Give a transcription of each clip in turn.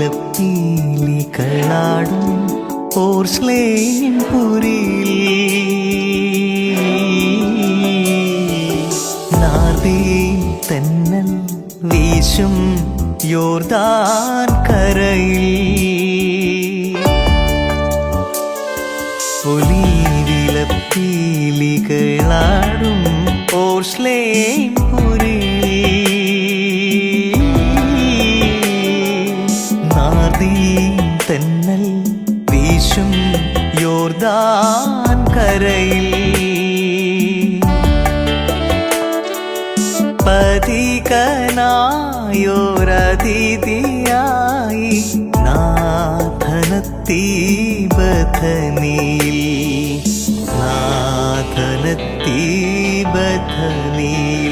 ഒലിവിലപ്പീലികളാടും ഓർസ്ലേൻ പുരിയിൽ. നാർദേ തന്നൽ വീശും യോർദാൻ പതികനായോരതിഥിയായി നാഥനത്തീ ബഥനിയിൽ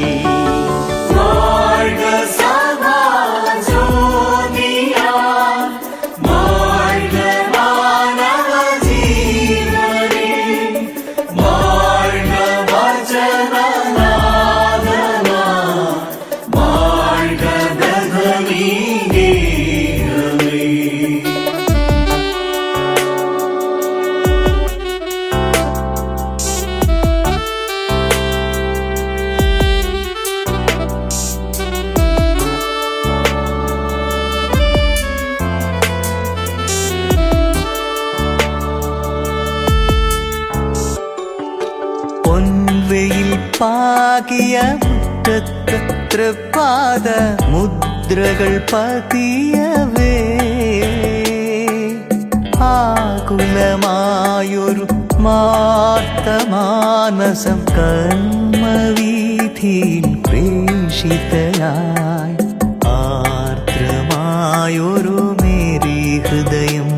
പാകിയ മുറ്റത്ത് മുദ്രകൾ പതിയവേ. ആകുലമായൊരു മാർത്തമാനസം കർമ്മവീഥിയിൽ പ്രേഷിതയായി ആർദ്രമായൊരു മേരി ഹൃദയം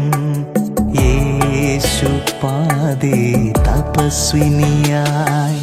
യേശു പാതേ തപസ്വിനിയായി.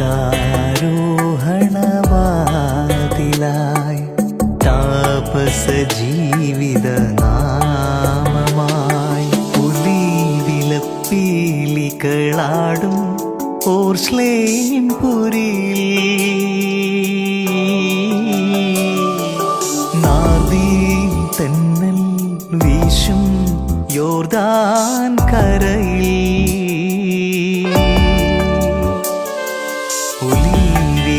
സ്വർഗാരോഹണവാതിലായി താപസ ജീവിത നാമമായി പുലിവിലപ്പീലികളാടും ഓർസ്ലേൻ പുരിയിൽ. നാദീ തെന്നൽ വീശും യോർദാൻ കരയിൽ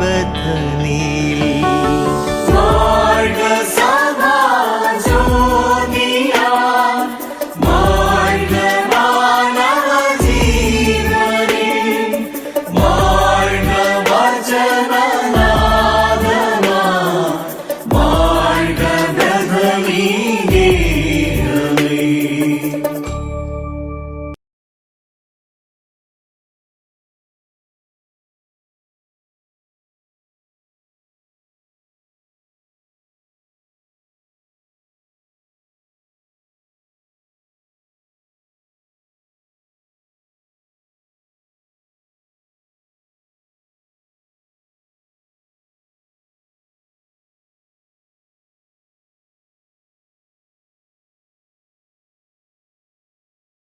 बथनी